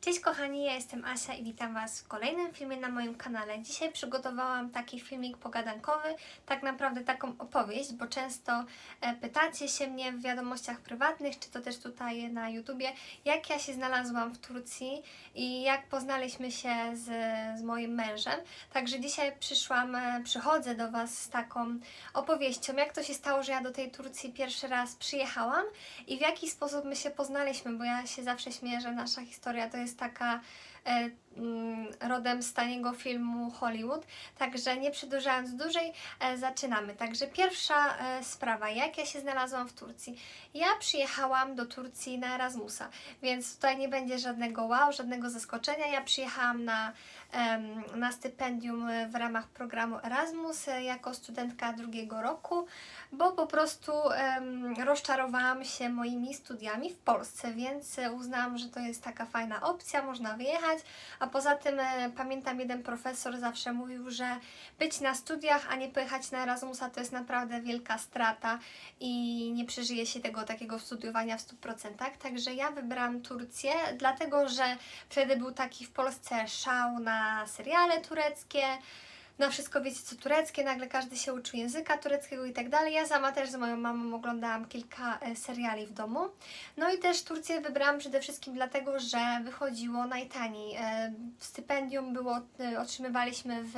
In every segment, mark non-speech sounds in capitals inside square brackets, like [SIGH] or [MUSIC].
Cześć kochani, ja jestem Asia i witam Was w kolejnym filmie na moim kanale. Dzisiaj przygotowałam taki filmik pogadankowy, tak naprawdę taką opowieść, bo często e, pytacie się mnie w wiadomościach prywatnych, czy to też tutaj na YouTubie, jak ja się znalazłam w Turcji i jak poznaliśmy się z, z moim mężem. Także dzisiaj przyszłam, e, przychodzę do Was z taką opowieścią, jak to się stało, że ja do tej Turcji pierwszy raz przyjechałam i w jaki sposób my się poznaliśmy, bo ja się zawsze śmieję, że nasza historia to jest taka e, rodem z taniego filmu Hollywood. Także nie przedłużając dłużej, e, zaczynamy. Także pierwsza e, sprawa, jak ja się znalazłam w Turcji. Ja przyjechałam do Turcji na Erasmusa, więc tutaj nie będzie żadnego wow, żadnego zaskoczenia. Ja przyjechałam na, na stypendium w ramach programu Erasmus e, jako studentka drugiego roku, bo po prostu rozczarowałam się moimi studiami w Polsce, więc uznałam, że to jest taka fajna opcja, można wyjechać. A poza tym e, pamiętam, jeden profesor zawsze mówił, że być na studiach, a nie pojechać na Erasmusa to jest naprawdę wielka strata i nie przeżyje się tego takiego studiowania w 100%. Także ja wybrałam Turcję, dlatego że wtedy był taki w Polsce szał na seriale tureckie na wszystko wiecie co tureckie, nagle każdy się uczył języka tureckiego i tak dalej. Ja sama też z moją mamą oglądałam kilka e, seriali w domu. No i też Turcję wybrałam przede wszystkim dlatego, że wychodziło najtaniej. E, Stypendium było, e, otrzymywaliśmy w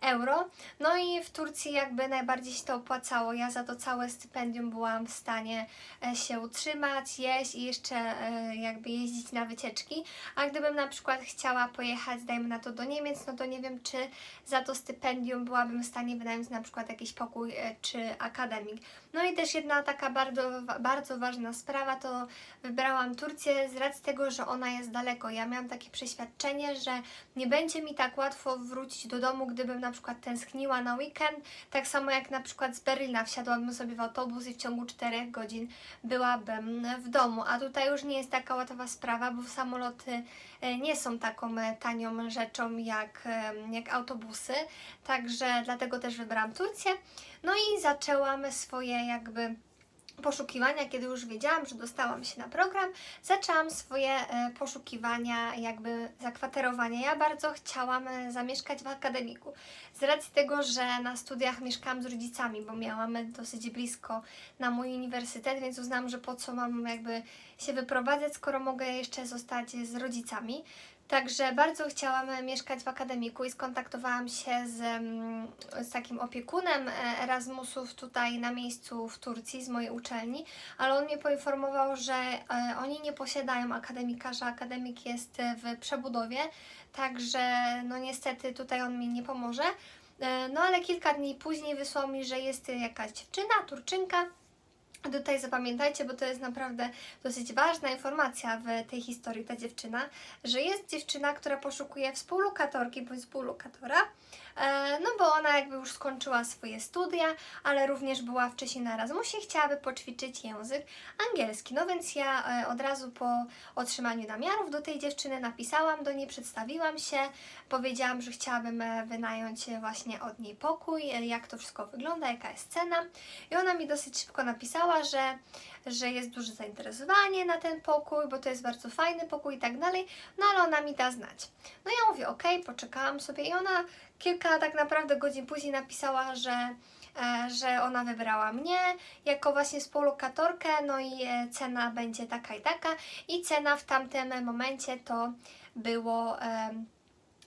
euro. No i w Turcji jakby najbardziej się to opłacało. Ja za to całe stypendium byłam w stanie e, się utrzymać, jeść i jeszcze e, jakby jeździć na wycieczki. A gdybym na przykład chciała pojechać, dajmy na to do Niemiec, no to nie wiem, czy za to stypendium byłabym w stanie wynająć na przykład jakiś pokój e, czy akademik. No i też jedna taka bardzo, bardzo ważna sprawa to wybrałam Turcję z racji tego, że ona jest daleko. Ja miałam takie przeświadczenie, że nie będzie mi tak łatwo wrócić do domu, gdybym na przykład tęskniła na weekend. Tak samo jak na przykład z Berlina wsiadłabym sobie w autobus i w ciągu 4 godzin byłabym w domu. A tutaj już nie jest taka łatwa sprawa, bo samoloty e, nie są taką e, tanią rzeczą jak, jak autobusy. Także dlatego też wybrałam Turcję. No i zaczęłam swoje jakby poszukiwania, kiedy już wiedziałam, że dostałam się na program, zaczęłam swoje e, poszukiwania, jakby zakwaterowania. Ja bardzo chciałam e, zamieszkać w akademiku. Z racji tego, że na studiach mieszkałam z rodzicami, bo miałam dosyć blisko na mój uniwersytet, więc uznałam, że po co mam jakby się wyprowadzać, skoro mogę jeszcze zostać z rodzicami. Także bardzo chciałam mieszkać w akademiku i skontaktowałam się z, mm, z takim opiekunem e, Erasmusów tutaj na miejscu w Turcji z mojej uczelni, ale on mnie poinformował, że e, oni nie posiadają akademika, że akademik jest w przebudowie, także no niestety tutaj on mi nie pomoże. E, No ale kilka dni później wysłał mi, że jest jakaś dziewczyna, Turczynka, Tutaj zapamiętajcie, bo to jest naprawdę dosyć ważna informacja w tej historii, ta dziewczyna, że jest dziewczyna, która poszukuje współlokatorki bądź współlokatora, no bo ona jakby już skończyła swoje studia, ale również była wcześniej na Erasmusie chciałaby poćwiczyć język angielski. No więc ja e, od razu po otrzymaniu namiarów do tej dziewczyny napisałam do niej, przedstawiłam się, powiedziałam, że chciałabym e, wynająć e, właśnie od niej pokój, e, jak to wszystko wygląda, jaka jest cena. I ona mi dosyć szybko napisała, że, że jest duże zainteresowanie na ten pokój, bo to jest bardzo fajny pokój i tak dalej, no ale ona mi da znać. No ja mówię, okej, poczekałam sobie i ona kilka tak naprawdę godzin później napisała, że e, że ona wybrała mnie jako właśnie współlokatorkę, no i e, cena będzie taka i taka i cena w tamtym momencie to było em,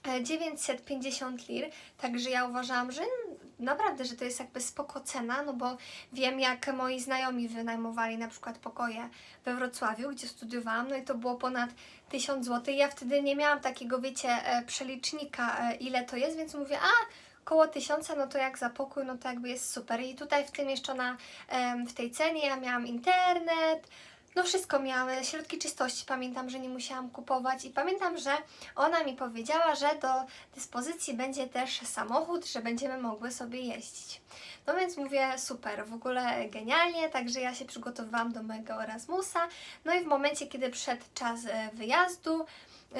e, 950 lir, także ja uważałam, że naprawdę, że to jest jakby spoko cena, no bo wiem jak moi znajomi wynajmowali na przykład pokoje we Wrocławiu, gdzie studiowałam, no i to było ponad 1000 zł. Ja wtedy nie miałam takiego, wiecie, e, przelicznika, e, ile to jest, więc mówię, a koło tysiąca, no to jak za pokój, no to jakby jest super. I tutaj w tym jeszcze na, w tej cenie ja miałam internet, no wszystko miały, środki czystości pamiętam, że nie musiałam kupować i pamiętam, że ona mi powiedziała, że do dyspozycji będzie też samochód, że będziemy mogły sobie jeździć. No więc mówię, super, w ogóle genialnie, także ja się przygotowywałam do mojego Erasmusa, no i w momencie, kiedy przyszedł czas e, wyjazdu,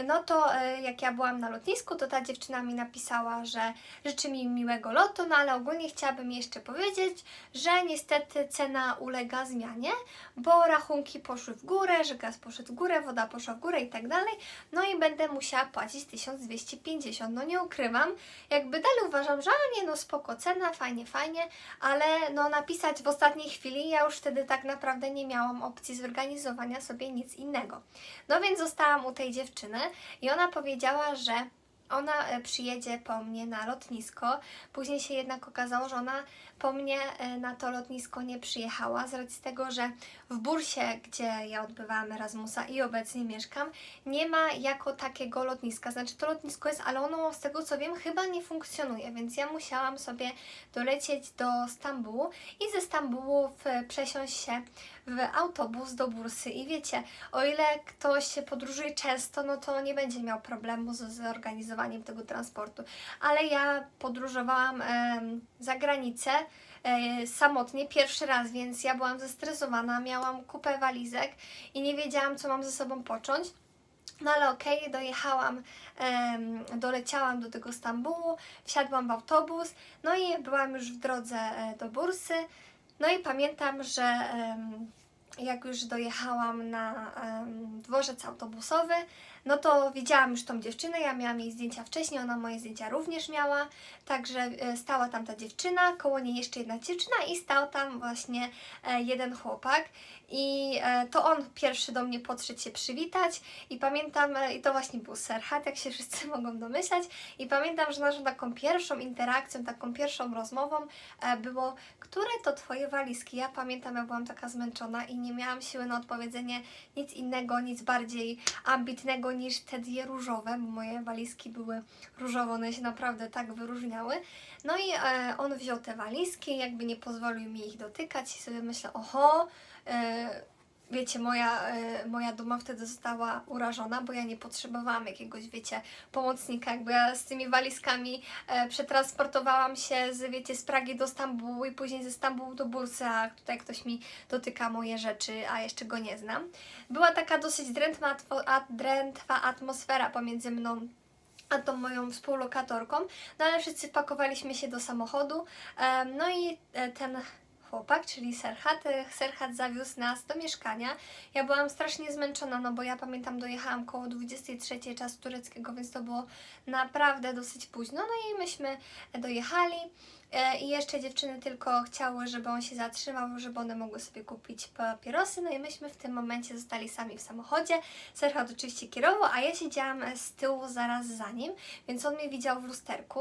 no to e, jak ja byłam na lotnisku, to ta dziewczyna mi napisała, że życzy mi miłego lotu, no ale ogólnie chciałabym jeszcze powiedzieć, że niestety cena ulega zmianie, bo rachunki poszły w górę, że gaz poszedł w górę, woda poszła w górę i tak dalej, no i będę musiała płacić 1250, no nie ukrywam, jakby dalej uważam, że a nie no spoko cena, fajnie, fajnie, ale no napisać w ostatniej chwili, ja już wtedy tak naprawdę nie miałam opcji zorganizowania sobie nic innego. No więc zostałam u tej dziewczyny i ona powiedziała, że ona e, przyjedzie po mnie na lotnisko. Później się jednak okazało, że ona po mnie e, na to lotnisko nie przyjechała z racji tego, że w Bursie, gdzie ja odbywałam Erasmusa i obecnie mieszkam, nie ma jako takiego lotniska. Znaczy to lotnisko jest, ale ono z tego co wiem chyba nie funkcjonuje, więc ja musiałam sobie dolecieć do Stambułu i ze Stambułu przesiąść się w autobus do Bursy. I wiecie, o ile ktoś podróżuje często, no to nie będzie miał problemu z zorganizowaniem tego transportu. Ale ja podróżowałam za granicę samotnie pierwszy raz, więc ja byłam zestresowana, miałam kupę walizek i nie wiedziałam, co mam ze sobą począć. No ale okej, dojechałam, em, doleciałam do tego Stambułu, wsiadłam w autobus, no i byłam już w drodze e, do Bursy. No i pamiętam, że jak już dojechałam na dworzec autobusowy, no to widziałam już tą dziewczynę, ja miałam jej zdjęcia wcześniej, ona moje zdjęcia również miała, także e, stała tam ta dziewczyna, koło niej jeszcze jedna dziewczyna i stał tam właśnie e, jeden chłopak. I e, to on pierwszy do mnie podszedł się przywitać i pamiętam, i to właśnie był Serhat, jak się [LAUGHS] wszyscy mogą domyślać. I pamiętam, że naszą taką pierwszą interakcją, taką pierwszą rozmową było, które to Twoje walizki? Ja pamiętam, ja byłam taka zmęczona i nie miałam siły na odpowiedzenie nic innego, nic bardziej ambitnego niż te dwie różowe, bo moje walizki były różowe, one się naprawdę tak wyróżniały. No i e, on wziął te walizki, jakby nie pozwolił mi ich dotykać i sobie myślę, oho, e, wiecie, moja, e, moja duma wtedy została urażona, bo ja nie potrzebowałam jakiegoś, wiecie, pomocnika, jakby ja z tymi walizkami e, przetransportowałam się z, wiecie, z Pragi do Stambułu i później ze Stambułu do Bursy, a tutaj ktoś mi dotyka moje rzeczy, a jeszcze go nie znam. Była taka dosyć drętwa, atmosfera pomiędzy mną a tą moją współlokatorką, no ale wszyscy pakowaliśmy się do samochodu, em, no i e, ten chłopak, czyli Serhat, e, Serhat zawiózł nas do mieszkania. Ja byłam strasznie zmęczona, no bo ja pamiętam dojechałam koło 23 czasu tureckiego, więc to było naprawdę dosyć późno, no i myśmy dojechali e, i jeszcze dziewczyny tylko chciały, żeby on się zatrzymał, żeby one mogły sobie kupić papierosy, no i myśmy w tym momencie zostali sami w samochodzie. Serhat oczywiście kierował, a ja siedziałam e, z tyłu zaraz za nim, więc on mnie widział w lusterku.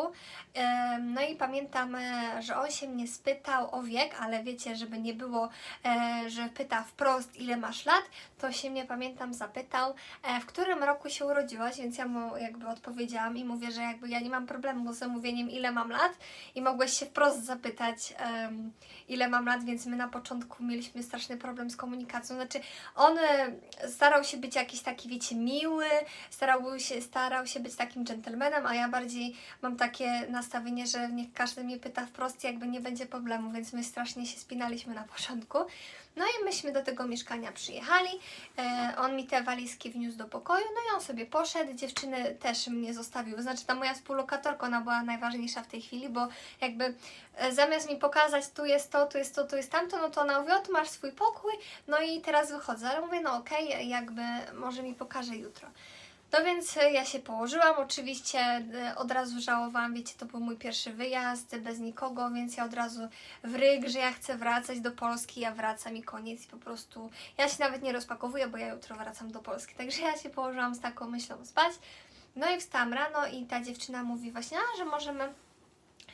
No i pamiętam, że on się mnie spytał o wiek, ale wiecie, żeby nie było, e, że pyta wprost, ile masz lat, to się mnie, pamiętam, zapytał, e, w którym roku się urodziłaś, więc ja mu jakby odpowiedziałam i mówię, że jakby ja nie mam problemu z mówieniem, ile mam lat i mogłeś się wprost zapytać, em, ile mam lat, więc my na początku mieliśmy straszny problem z komunikacją. Znaczy, on e, starał się być jakiś taki, wiecie, miły, starał się, starał się być takim dżentelmenem, a ja bardziej mam takie nastawienie, że niech każdy mnie pyta wprost, jakby nie będzie problemu, więc my strasznie się spinaliśmy na początku. No i myśmy do tego mieszkania przyjechali, e, on mi te walizki wniósł do pokoju, no i on sobie poszedł, dziewczyny też mnie zostawiły, znaczy ta moja współlokatorka, ona była najważniejsza w tej chwili, bo jakby e, zamiast mi pokazać, tu jest to, tu jest to, tu jest tamto, no to ona mówi, o masz swój pokój, no i teraz wychodzę, ale mówię, no okej, jakby może mi pokaże jutro. No więc e, ja się położyłam, oczywiście e, od razu żałowałam, wiecie, to był mój pierwszy wyjazd bez nikogo, więc ja od razu w ryg, że ja chcę wracać do Polski, ja wracam i koniec i po prostu ja się nawet nie rozpakowuję, bo ja jutro wracam do Polski, także ja się położyłam z taką myślą spać. No i wstałam rano i ta dziewczyna mówi właśnie, a, że możemy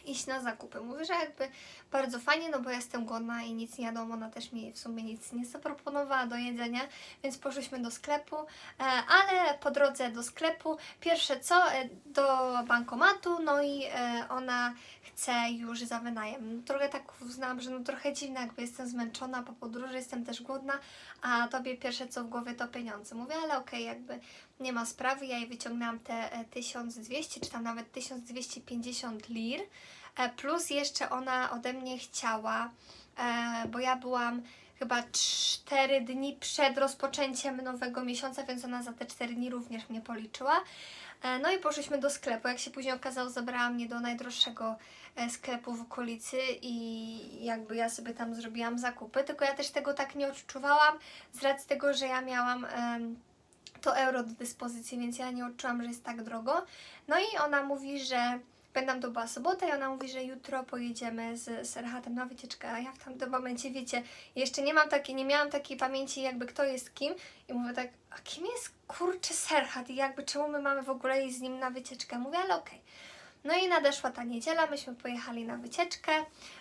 iść na zakupy. Mówię, że jakby bardzo fajnie, no bo jestem głodna i nic nie jadłam, ona też mi w sumie nic nie zaproponowała do jedzenia, więc poszliśmy do sklepu, e, ale po drodze do sklepu pierwsze co, e, do bankomatu, no i e, ona chce już za wynajem. Trochę tak uznałam, że no trochę dziwne, jakby jestem zmęczona po podróży, jestem też głodna, a tobie pierwsze co w głowie to pieniądze. Mówię, ale okej, jakby nie ma sprawy, ja jej wyciągnęłam te e, 1200 czy tam nawet 1250 lir, plus jeszcze ona ode mnie chciała, e, bo ja byłam chyba 4 dni przed rozpoczęciem nowego miesiąca, więc ona za te 4 dni również mnie policzyła. E, No i poszliśmy do sklepu. Jak się później okazało, zabrała mnie do najdroższego e, sklepu w okolicy i jakby ja sobie tam zrobiłam zakupy, tylko ja też tego tak nie odczuwałam z racji tego, że ja miałam to euro do dyspozycji, więc ja nie odczułam, że jest tak drogo. No i ona mówi, że Pamiętam, to była sobota i ona mówi, że jutro pojedziemy z Serhatem na wycieczkę, a ja w tamtym momencie, wiecie, jeszcze nie mam takiej, nie miałam takiej pamięci jakby kto jest kim i mówię tak, a kim jest kurczę Serhat i jakby czemu my mamy w ogóle iść z nim na wycieczkę? Mówię, ale okej. No i nadeszła ta niedziela, myśmy pojechali na wycieczkę.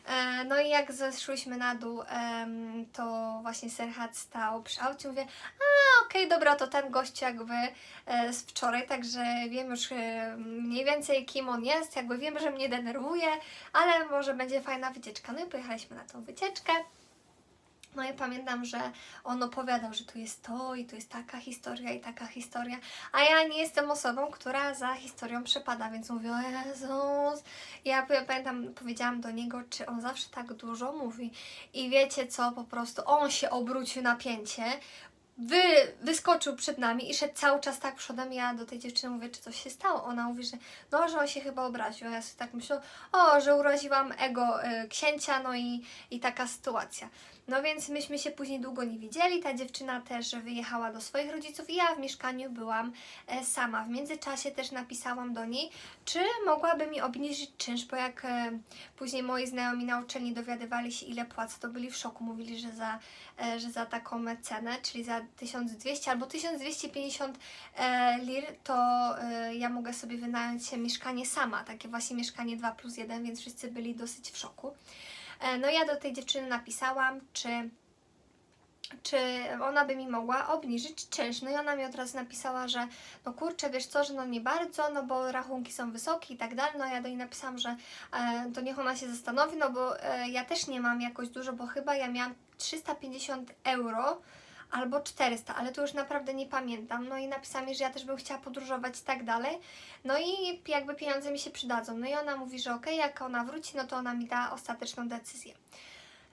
E, no i jak zeszłyśmy na dół, to właśnie Serhat stał przy aucie. Mówię, a okej, dobra, to ten gość jakby e, z wczoraj, także wiem już e, mniej więcej kim on jest, jakby wiem, że mnie denerwuje, ale może będzie fajna wycieczka. No i pojechaliśmy na tą wycieczkę. No i pamiętam, że on opowiadał, że tu jest to i tu jest taka historia i taka historia, a ja nie jestem osobą, która za historią przepada, więc mówię, o Jezus. Ja pamiętam, powiedziałam do niego, czy on zawsze tak dużo mówi i wiecie co, po prostu on się obrócił na pięcie, wy, wyskoczył przed nami i szedł cały czas tak przodem. Ja do tej dziewczyny mówię, czy coś się stało. Ona mówi, że no, że on się chyba obraził. A ja sobie tak myślę, o, że uraziłam ego y, księcia, no i, i taka sytuacja. No więc myśmy się później długo nie widzieli. Ta dziewczyna też wyjechała do swoich rodziców i ja w mieszkaniu byłam e, sama. W międzyczasie też napisałam do niej, czy mogłaby mi obniżyć czynsz, bo jak e, później moi znajomi na uczelni dowiadywali się ile płacę, to byli w szoku. Mówili, że za, e, że za taką cenę, czyli za 1200 albo 1250 e, lir, to ja mogę sobie wynająć mieszkanie sama. Takie właśnie mieszkanie 2 plus 1, więc wszyscy byli dosyć w szoku. E, No ja do tej dziewczyny napisałam, czy, czy ona by mi mogła obniżyć czynsz. No i ona mi od razu napisała, że no kurczę, wiesz co, że no nie bardzo, no bo rachunki są wysokie i tak dalej. No ja do niej napisałam, że e, to niech ona się zastanowi, no bo e, ja też nie mam jakoś dużo, bo chyba ja miałam 350 euro albo 400, ale to już naprawdę nie pamiętam. No i napisała mi, że ja też bym chciała podróżować i tak dalej. No i jakby pieniądze mi się przydadzą. No i ona mówi, że okej, jak ona wróci, no to ona mi da ostateczną decyzję.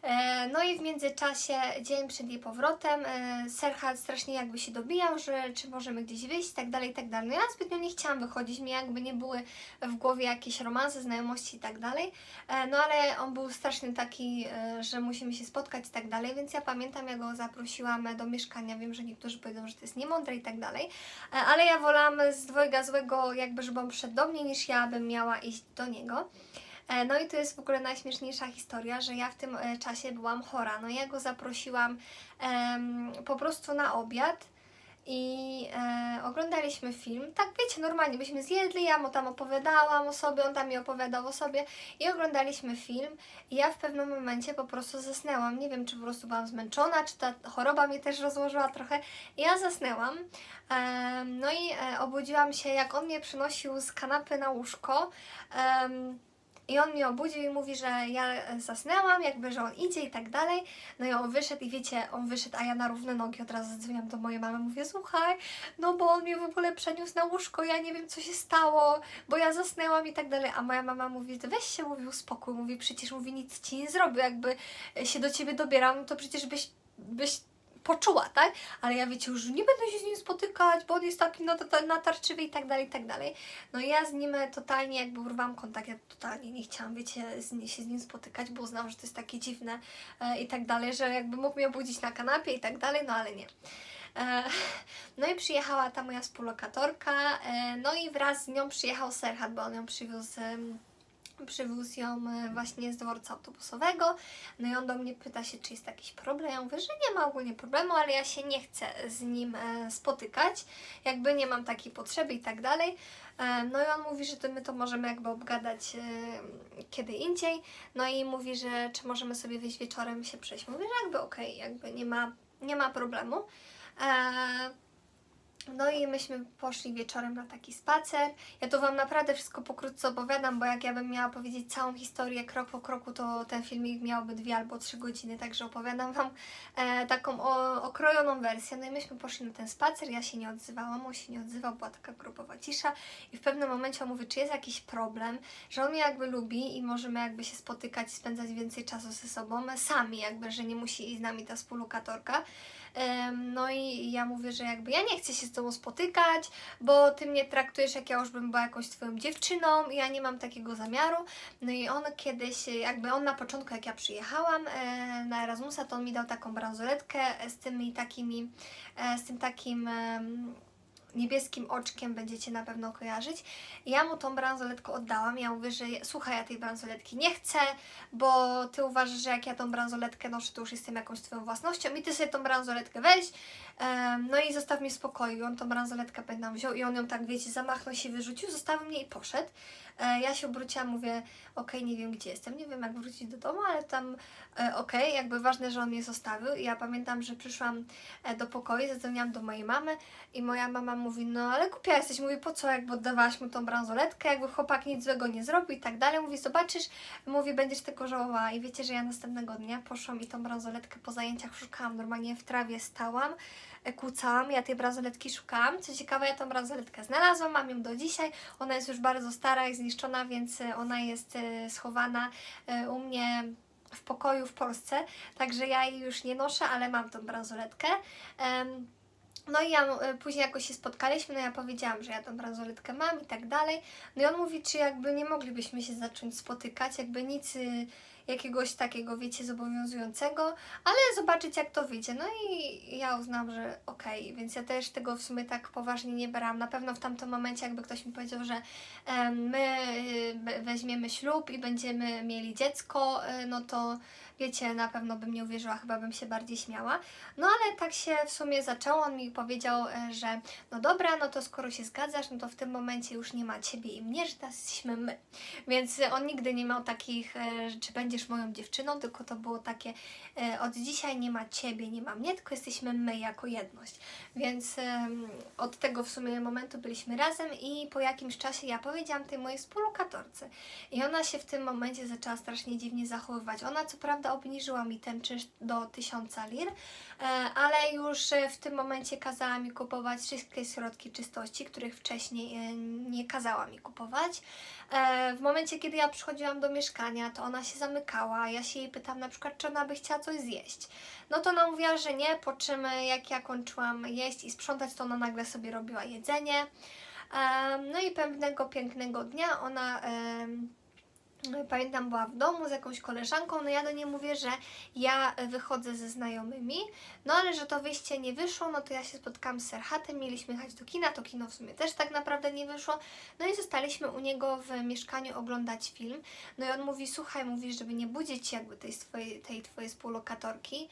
E, No i w międzyczasie, dzień przed jej powrotem, e, Serhat strasznie jakby się dobijał, że czy możemy gdzieś wyjść tak dalej, tak dalej. No ja zbytnio nie chciałam wychodzić, mi jakby nie były w głowie jakieś romanse, znajomości i tak dalej. E, No ale on był strasznie taki, że musimy się spotkać i tak dalej, więc ja pamiętam, jak go zaprosiłam do mieszkania. Wiem, że niektórzy powiedzą, że to jest niemądre i tak dalej, ale ja wolałam z dwojga złego, jakby żeby on przyszedł do mnie, niż ja bym miała iść do niego. E, No i to jest w ogóle najśmieszniejsza historia, że ja w tym e, czasie byłam chora. No ja go zaprosiłam po prostu na obiad i e, oglądaliśmy film. Tak wiecie, normalnie byśmy zjedli, ja mu tam opowiadałam o sobie, on tam mi opowiadał o sobie i oglądaliśmy film i ja w pewnym momencie po prostu zasnęłam. Nie wiem, czy po prostu byłam zmęczona, czy ta choroba mnie też rozłożyła trochę. Ja zasnęłam. Em, no i e, obudziłam się, jak on mnie przynosił z kanapy na łóżko. Em, i on mnie obudził i mówi, że ja e, zasnęłam, jakby, że on idzie i tak dalej. No i on wyszedł i wiecie, on wyszedł, a ja na równe nogi od razu zadzwoniłam do mojej mamy, mówię, słuchaj, no bo on mnie w ogóle przeniósł na łóżko, ja nie wiem, co się stało, bo ja zasnęłam i tak dalej. A moja mama mówi, weź się, mówi, uspokój, mówi, przecież mówi, nic ci nie zrobił, jakby się do ciebie dobieram, to przecież byś, byś poczuła, tak? Ale ja wiecie, już nie będę się z nim spotykać, bo on jest taki nat- natarczywy i tak dalej, i tak dalej. No i ja z nim totalnie jakby urwałam kontakt, ja totalnie nie chciałam, wiecie, z, się z nim spotykać, bo uznałam, że to jest takie dziwne e, i tak dalej, że jakby mógł mnie obudzić na kanapie i tak dalej, no ale nie. E, [LAUGHS] No i przyjechała ta moja współlokatorka, e, no i wraz z nią przyjechał Serhat, bo on ją przywiózł przywiózł ją e, właśnie z dworca autobusowego. No i on do mnie pyta się, czy jest jakiś problem. Ja mówię, że nie ma ogólnie problemu, ale ja się nie chcę z nim e, spotykać. Jakby nie mam takiej potrzeby i tak dalej. E, No i on mówi, że to my to możemy jakby obgadać kiedy indziej. No i mówi, że czy możemy sobie wyjść wieczorem się przejść. Mówię, że jakby okej, jakby nie ma, nie ma problemu. E, No i myśmy poszli wieczorem na taki spacer. Ja tu Wam naprawdę wszystko pokrótce opowiadam, bo jak ja bym miała powiedzieć całą historię krok po kroku, to ten filmik miałby dwie albo trzy godziny, także opowiadam Wam e, taką o, okrojoną wersję. No i myśmy poszli na ten spacer, ja się nie odzywałam, on się nie odzywał, była taka grupowa cisza i w pewnym momencie on mówi, czy jest jakiś problem, że on mnie jakby lubi i możemy jakby się spotykać i spędzać więcej czasu ze sobą, sami jakby, że nie musi iść z nami ta współlokatorka. No i ja mówię, że jakby ja nie chcę się z tobą spotykać, bo ty mnie traktujesz jak ja już bym była jakąś twoją dziewczyną ja nie mam takiego zamiaru. No i on kiedyś, jakby on na początku jak ja przyjechałam e, na Erasmusa, to on mi dał taką bransoletkę z tymi takimi, e, z tym takim niebieskim oczkiem będziecie na pewno kojarzyć. Ja mu tą bransoletkę oddałam. Ja mówię, że słuchaj, ja tej bransoletki nie chcę, bo ty uważasz, że jak ja tą bransoletkę noszę, to już jestem jakąś twoją własnością i ty sobie tą bransoletkę weź. No i zostaw mnie w spokoju. On tą bransoletkę pamiętam wziął i on ją tak, wiecie, zamachnął się, wyrzucił, zostawił mnie i poszedł. E, ja się obróciłam, mówię, okej, nie wiem gdzie jestem, nie wiem jak wrócić do domu, ale tam e, okej, jakby ważne, że on mnie zostawił. Ja pamiętam, że przyszłam e, do pokoju, zadzwoniłam do mojej mamy i moja mama mówi, no ale głupia jesteś, mówi, po co, jakby oddawałaś mu tą bransoletkę, jakby chłopak nic złego nie zrobił i tak dalej. Mówi, zobaczysz, mówi, będziesz tego żałowała. I wiecie, że ja następnego dnia poszłam i tą bransoletkę po zajęciach szukałam, normalnie w trawie stałam, e, kłócałam, ja tej bransoletki szukałam. Co ciekawe, ja tą bransoletkę znalazłam, mam ją do dzisiaj. Ona jest już bardzo stara i zniszczona, więc e, ona jest e, schowana u mnie w pokoju w Polsce, także ja jej już nie noszę, ale mam tą bransoletkę. Em, no i ja y, później jakoś się spotkaliśmy, no ja powiedziałam, że ja tą bransoletkę mam i tak dalej. No i on mówi, czy jakby nie moglibyśmy się zacząć spotykać, jakby nic y, jakiegoś takiego, wiecie, zobowiązującego, ale zobaczyć jak to wyjdzie. No i ja uznałam, że okej, więc ja też tego w sumie tak poważnie nie brałam. Na pewno w tamtym momencie jakby ktoś mi powiedział, że my y, weźmiemy ślub i będziemy mieli dziecko, y, no to wiecie, na pewno bym nie uwierzyła, chyba bym się bardziej śmiała. No ale tak się w sumie zaczęło. On mi powiedział, e, że no dobra, no to skoro się zgadzasz, no to w tym momencie już nie ma ciebie i mnie, że teraz jesteśmy my. Więc on nigdy nie miał takich, e, czy będziesz moją dziewczyną, tylko to było takie, e, od dzisiaj nie ma ciebie, nie ma mnie, tylko jesteśmy my jako jedność. Więc od tego w sumie momentu byliśmy razem i po jakimś czasie ja powiedziałam tej mojej współlokatorce. I ona się w tym momencie zaczęła strasznie dziwnie zachowywać. Ona co prawda obniżyła mi ten czynsz do 1000 lir, e, ale już e, w tym momencie kazała mi kupować wszystkie środki czystości, których wcześniej e, nie kazała mi kupować. W momencie, kiedy ja przychodziłam do mieszkania, to ona się zamykała. Ja się jej pytam na przykład, czy ona by chciała coś zjeść. No to ona mówiła, że nie, po czym jak ja kończyłam jeść i sprzątać, to ona nagle sobie robiła jedzenie. No i pewnego pięknego dnia ona Pamiętam, była w domu z jakąś koleżanką, no ja do niej mówię, że ja wychodzę ze znajomymi, no ale że to wyjście nie wyszło, no to ja się spotkałam z Serhatem, mieliśmy jechać do kina, to kino w sumie też tak naprawdę nie wyszło, no i zostaliśmy u niego w mieszkaniu oglądać film, no i on mówi, słuchaj, mówi, żeby nie budzić jakby tej, swojej, tej twojej współlokatorki,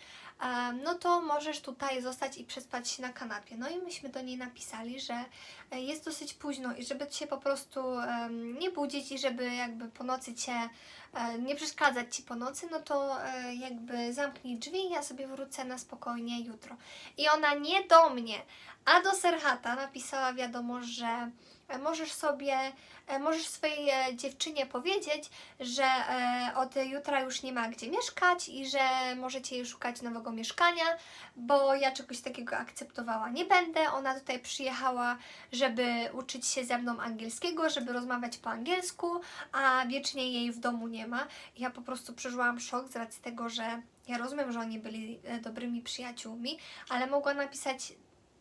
no to możesz tutaj zostać i przespać się na kanapie. No i myśmy do niej napisali, że e, jest dosyć późno i żeby Cię po prostu nie budzić i żeby jakby po nocy Cię e, nie przeszkadzać Ci po nocy, no to e, jakby zamknij drzwi ja sobie wrócę na spokojnie jutro. I ona nie do mnie, a do Serhata napisała wiadomość, że możesz sobie, e, możesz swojej e, dziewczynie powiedzieć, że e, od jutra już nie ma gdzie mieszkać i że możecie jej szukać nowego mieszkania, bo ja czegoś takiego akceptowała nie będę. Ona tutaj przyjechała, żeby uczyć się ze mną angielskiego, żeby rozmawiać po angielsku, a wiecznie jej w domu nie ma. Ja po prostu przeżyłam szok z racji tego, że ja rozumiem, że oni byli e, dobrymi przyjaciółmi, ale mogła napisać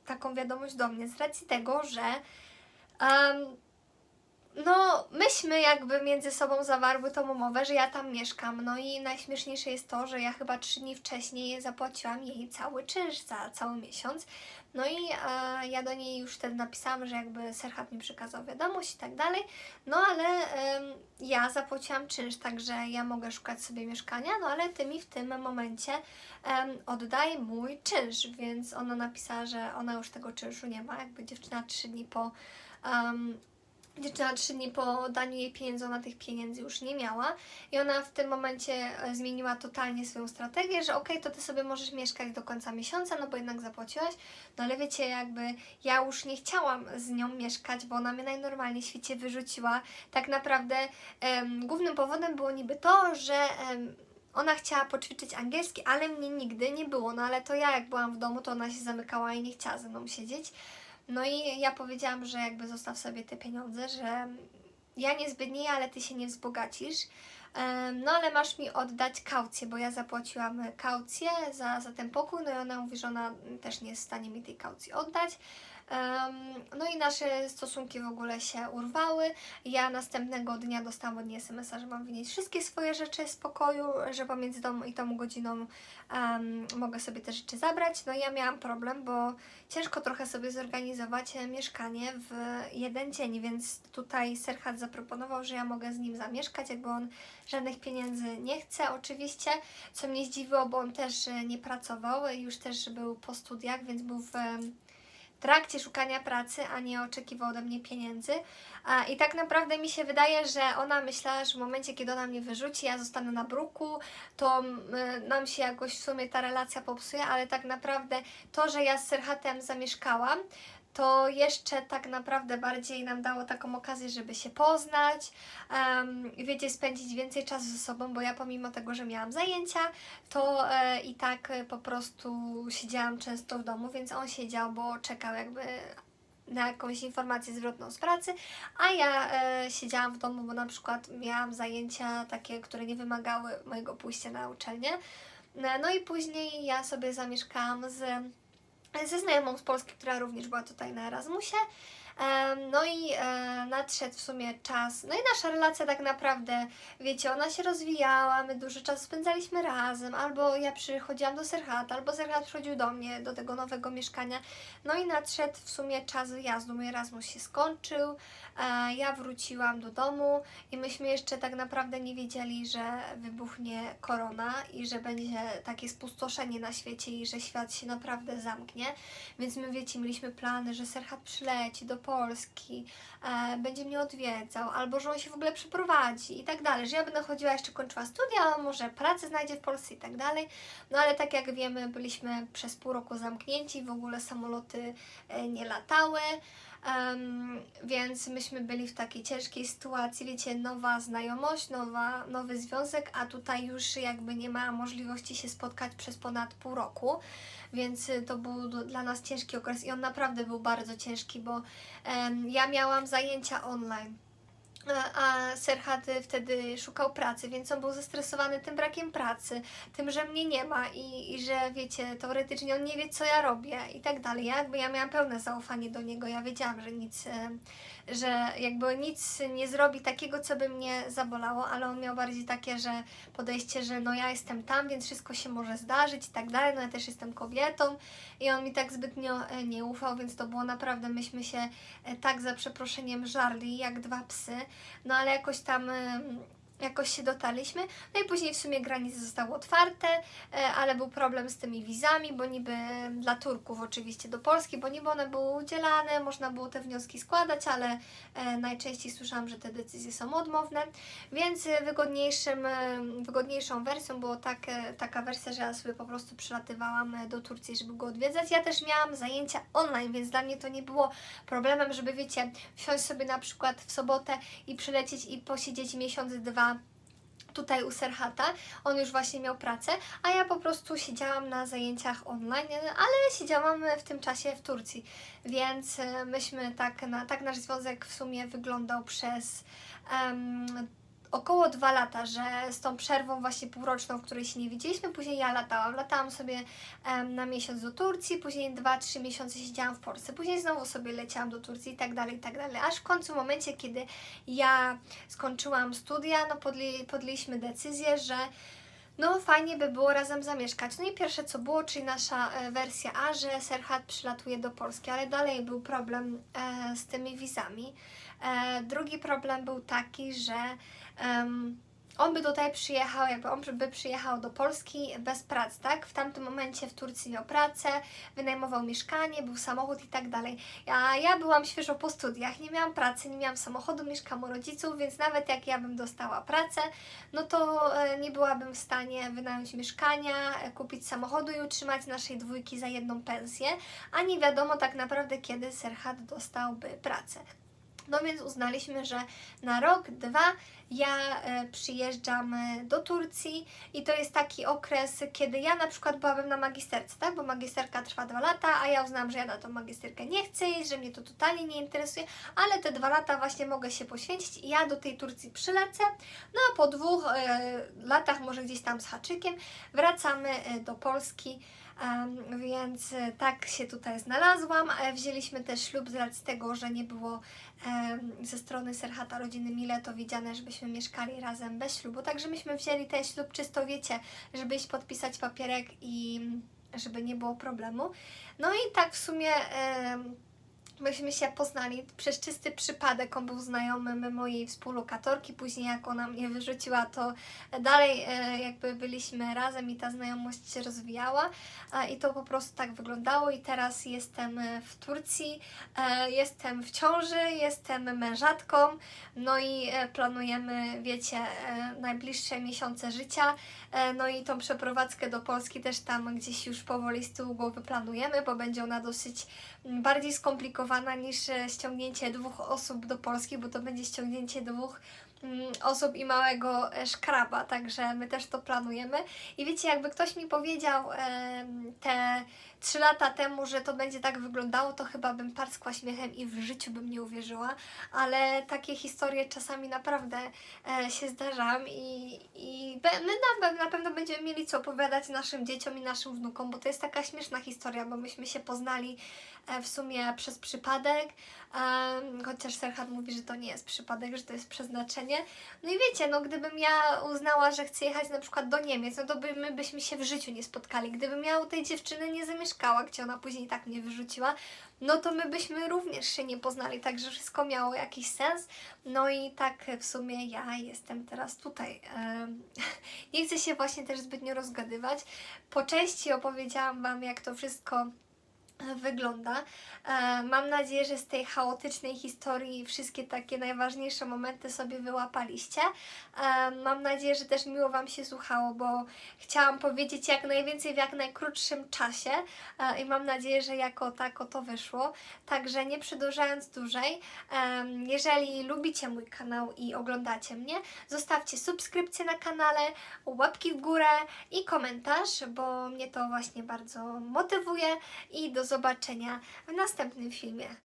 taką wiadomość do mnie z racji tego, że em, no, myśmy jakby między sobą zawarły tą umowę, że ja tam mieszkam. No i najśmieszniejsze jest to, że ja chyba trzy dni wcześniej zapłaciłam jej cały czynsz za cały miesiąc. No i e, ja do niej już wtedy napisałam, że jakby Serhat mi przekazał wiadomość i tak dalej. No ale em, ja zapłaciłam czynsz, także ja mogę szukać sobie mieszkania, no ale ty mi w tym momencie em, oddaj mój czynsz. Więc ona napisała, że ona już tego czynszu nie ma, jakby dziewczyna trzy dni po em, Dziewczyna trzy dni po daniu jej pieniędzy, ona tych pieniędzy już nie miała i ona w tym momencie e, zmieniła totalnie swoją strategię, że okej, to ty sobie możesz mieszkać do końca miesiąca, no bo jednak zapłaciłaś, no ale wiecie, jakby ja już nie chciałam z nią mieszkać, bo ona mnie najnormalniej w świecie wyrzuciła. Tak naprawdę głównym powodem było niby to, że ona chciała poćwiczyć angielski, ale mnie nigdy nie było, no ale to ja jak byłam w domu, to ona się zamykała i nie chciała ze mną siedzieć. No i ja powiedziałam, że jakby zostaw sobie te pieniądze, że ja nie, ale ty się nie wzbogacisz. No ale masz mi oddać kaucję, bo ja zapłaciłam kaucję za, za ten pokój, no i ona mówi, że ona też nie jest w stanie mi tej kaucji oddać. No i nasze stosunki w ogóle się urwały. Ja następnego dnia dostałam od niej SMS-a, że mam wynieść wszystkie swoje rzeczy z pokoju, że pomiędzy tą i tą godziną em, mogę sobie te rzeczy zabrać. No ja miałam problem, bo ciężko trochę sobie zorganizować e, mieszkanie w jeden dzień, więc tutaj Serhat zaproponował, że ja mogę z nim zamieszkać, jakby on żadnych pieniędzy nie chce oczywiście, co mnie zdziwiło, bo on też e, nie pracował, już też był po studiach, więc był w trakcie szukania pracy, a nie oczekiwał ode mnie pieniędzy. I tak naprawdę mi się wydaje, że ona myślała, że w momencie, kiedy ona mnie wyrzuci, ja zostanę na bruku, to nam się jakoś w sumie ta relacja popsuje, ale tak naprawdę to, że ja z Serhatem zamieszkałam, to jeszcze tak naprawdę bardziej nam dało taką okazję, żeby się poznać, um, wiecie, spędzić więcej czasu ze sobą, bo ja pomimo tego, że miałam zajęcia, to e, i tak e, po prostu siedziałam często w domu, więc on siedział, bo czekał jakby na jakąś informację zwrotną z pracy, a ja e, siedziałam w domu, bo na przykład miałam zajęcia takie, które nie wymagały mojego pójścia na uczelnię. No, no i później ja sobie zamieszkałam z ze znajomą z Polski, która również była tutaj na Erasmusie. No i e, nadszedł w sumie czas. No i nasza relacja tak naprawdę, wiecie, ona się rozwijała, my dużo czasu spędzaliśmy razem, albo ja przychodziłam do Serhata, albo Serhat przychodził do mnie, do tego nowego mieszkania. No i nadszedł w sumie czas wyjazdu. Mój Erasmus się skończył, e, ja wróciłam do domu i myśmy jeszcze tak naprawdę nie wiedzieli, że wybuchnie korona i że będzie takie spustoszenie na świecie i że świat się naprawdę zamknie. Więc my, wiecie, mieliśmy plany, że Serhat przyleci do Polski, e, będzie mnie odwiedzał, albo że on się w ogóle przeprowadzi i tak dalej, że ja będę chodziła, jeszcze kończyła studia, a może pracę znajdzie w Polsce i tak dalej. No ale tak jak wiemy, byliśmy przez pół roku zamknięci, w ogóle samoloty e, nie latały. Więc myśmy byli w takiej ciężkiej sytuacji, wiecie, nowa znajomość, nowa, nowy związek, a tutaj już jakby nie ma możliwości się spotkać przez ponad pół roku, więc y, to był dla nas ciężki okres i on naprawdę był bardzo ciężki, bo ja miałam zajęcia online. A- Serhat wtedy szukał pracy, więc on był zestresowany tym brakiem pracy, tym, że mnie nie ma i, i że wiecie, teoretycznie on nie wie, co ja robię i tak dalej. Ja jakby ja miałam pełne zaufanie do niego, ja wiedziałam, że nic, e, że jakby nic nie zrobi takiego, co by mnie zabolało, ale on miał bardziej takie, że podejście, że no ja jestem tam, więc wszystko się może zdarzyć i tak dalej, no ja też jestem kobietą i on mi tak zbytnio e, nie ufał, więc to było naprawdę, myśmy się e, tak za przeproszeniem żarli, jak dwa psy, no ale jakoś tam jakoś się dotarliśmy. No i później w sumie granice zostały otwarte, e, ale był problem z tymi wizami, bo niby dla Turków oczywiście do Polski, bo niby one były udzielane, można było te wnioski składać, ale e, najczęściej słyszałam, że te decyzje są odmowne, więc e, wygodniejszym, wygodniejszą wersją było tak, taka wersja, że ja sobie po prostu przylatywałam do Turcji, żeby go odwiedzać. Ja też miałam zajęcia online, więc dla mnie to nie było problemem, żeby wiecie, wsiąść sobie na przykład w sobotę i przylecieć i posiedzieć miesiąc, dwa tutaj u Serhata. On już właśnie miał pracę, a ja po prostu siedziałam na zajęciach online, ale siedziałam w tym czasie w Turcji. Więc e, myśmy tak, na, tak nasz związek w sumie wyglądał przez em, około dwa lata, że z tą przerwą właśnie półroczną, w której się nie widzieliśmy, później ja latałam. Latałam sobie na miesiąc do Turcji, później dwa, trzy miesiące siedziałam w Polsce, później znowu sobie leciałam do Turcji i tak dalej, i tak dalej. Aż w końcu w momencie, kiedy ja skończyłam studia, no podli, podjęliśmy decyzję, że no fajnie by było razem zamieszkać. No i pierwsze co było, czyli nasza e, wersja A, że Serhat przylatuje do Polski, ale dalej był problem e, z tymi wizami. E, drugi problem był taki, że on by tutaj przyjechał, jakby on by przyjechał do Polski bez pracy, tak? W tamtym momencie w Turcji miał pracę, wynajmował mieszkanie, był samochód i tak dalej. Ja, ja byłam świeżo po studiach, nie miałam pracy, nie miałam samochodu, mieszkam u rodziców, więc nawet jak ja bym dostała pracę, no to e, nie byłabym w stanie wynająć mieszkania, e, kupić samochodu i utrzymać naszej dwójki za jedną pensję, a nie wiadomo tak naprawdę kiedy Serhat dostałby pracę. No więc uznaliśmy, że na rok, dwa ja e, przyjeżdżam e, do Turcji i to jest taki okres, kiedy ja na przykład byłabym na magisterce, tak? Bo magisterka trwa dwa lata, a ja uznałam, że ja na tą magisterkę nie chcę iść, że mnie to totalnie nie interesuje, ale te dwa lata właśnie mogę się poświęcić i ja do tej Turcji przylecę. No a po dwóch e, latach, może gdzieś tam z haczykiem, wracamy do Polski. Więc e, tak się tutaj znalazłam. E, Wzięliśmy też ślub z racji tego, że nie było ze strony Serhata rodziny mile to widziane, żebyśmy mieszkali razem bez ślubu. Także myśmy wzięli ten ślub czysto, wiecie, żeby iść podpisać papierek i żeby nie było problemu. No i tak w sumie myśmy się poznali przez czysty przypadek. On był znajomym mojej współlokatorki. Później jak ona mnie wyrzuciła, to dalej e, jakby byliśmy razem i ta znajomość się rozwijała. E, I to po prostu tak wyglądało i teraz jestem e, w Turcji, jestem w ciąży, jestem mężatką, no i planujemy, wiecie, najbliższe miesiące życia, no i tą przeprowadzkę do Polski też tam gdzieś już powoli z tyłu głowy planujemy, bo będzie ona dosyć m, bardziej skomplikowana niż e, ściągnięcie dwóch osób do Polski, bo to będzie ściągnięcie dwóch mm, osób i małego e, szkraba, także my też to planujemy. I wiecie, jakby ktoś mi powiedział te trzy lata temu, że to będzie tak wyglądało, to chyba bym parskła śmiechem i w życiu bym nie uwierzyła, ale takie historie czasami naprawdę e, się zdarzają i, i my na, na pewno będziemy mieli co opowiadać naszym dzieciom i naszym wnukom, bo to jest taka śmieszna historia, bo myśmy się poznali e, w sumie przez przypadek, em, chociaż Serhat mówi, że to nie jest przypadek, że to jest przeznaczenie. No i wiecie, no gdybym ja uznała, że chcę jechać na przykład do Niemiec, no to by, my byśmy się w życiu nie spotkali. Gdybym ja u tej dziewczyny nie zamieszkała, gdzie ona później tak mnie wyrzuciła, no to my byśmy również się nie poznali, także wszystko miało jakiś sens. No i tak w sumie ja jestem teraz tutaj. [LAUGHS] Nie chcę się właśnie też zbytnio rozgadywać. Po części opowiedziałam Wam, jak to wszystko wygląda. E, Mam nadzieję, że z tej chaotycznej historii wszystkie takie najważniejsze momenty sobie wyłapaliście. E, Mam nadzieję, że też miło Wam się słuchało, bo chciałam powiedzieć jak najwięcej w jak najkrótszym czasie e, i mam nadzieję, że jako tako to wyszło. Także nie przedłużając dłużej, jeżeli lubicie mój kanał i oglądacie mnie, zostawcie subskrypcję na kanale, łapki w górę i komentarz, bo mnie to właśnie bardzo motywuje i do zobaczenia w następnym filmie.